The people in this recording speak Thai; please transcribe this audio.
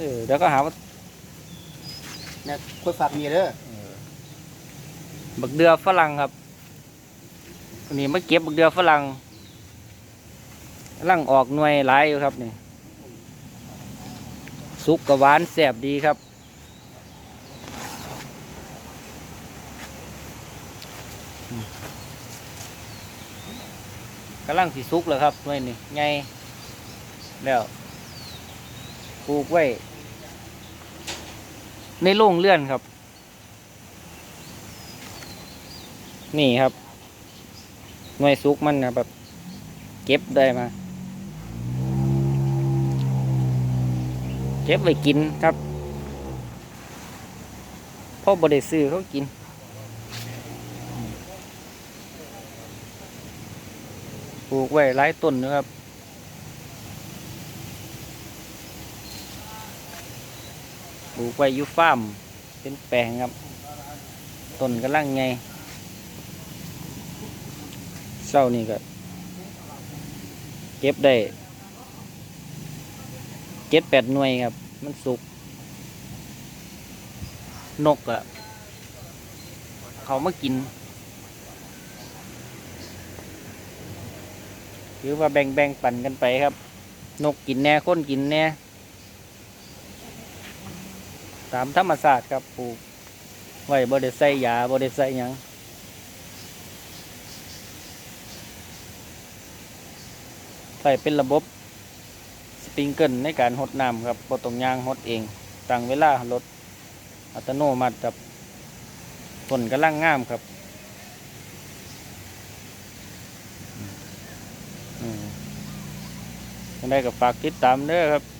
เออเดี๋ยวก็หาว่าเนี่ยคุยฝากเมียเด้อบักเดือฝรั่งครับวันนี้มาเก็บบักเดือฝรั่งกำลังออกหน่วยหลายอยู่ครับนี่สุกกับหวานแสบดีครับอืมกำลังสิสุกเลยครับหน่วยนี่ไงแล้วปลูกไว้ ในโรงเลื่อนครับ นี่ครับ หน่วยซุกมันนะแบบเก็บได้มา เก็บไว้กินครับพ่อบริซื้อเขากินปลูกไว้หลายต้นนะครับ ปลูกไว้ยูฟาร์มเป็นแปลงครับต้นกำลังไงเศร้านี่ก็เก็บได้เจ็ดแปดหน่วยครับ มันสุก นกอะเขามากินคือว่าแบ่งแบ่งปันกันไปครับ นกกินแน่คนกินแน่ ตามธรรมศาสตร์ครับปลูกไว้บ่ได้ใส่ยาบ่ได้ใส่ยังใส่เป็นระบบสปริงเกิลในการหดน้ำครับบ่ต้องยางหดเองตั้งเวลาลดอัตโนมัติครับผลกำลังงามครับอืมยังได้กับฝากติดตามเด้อครับ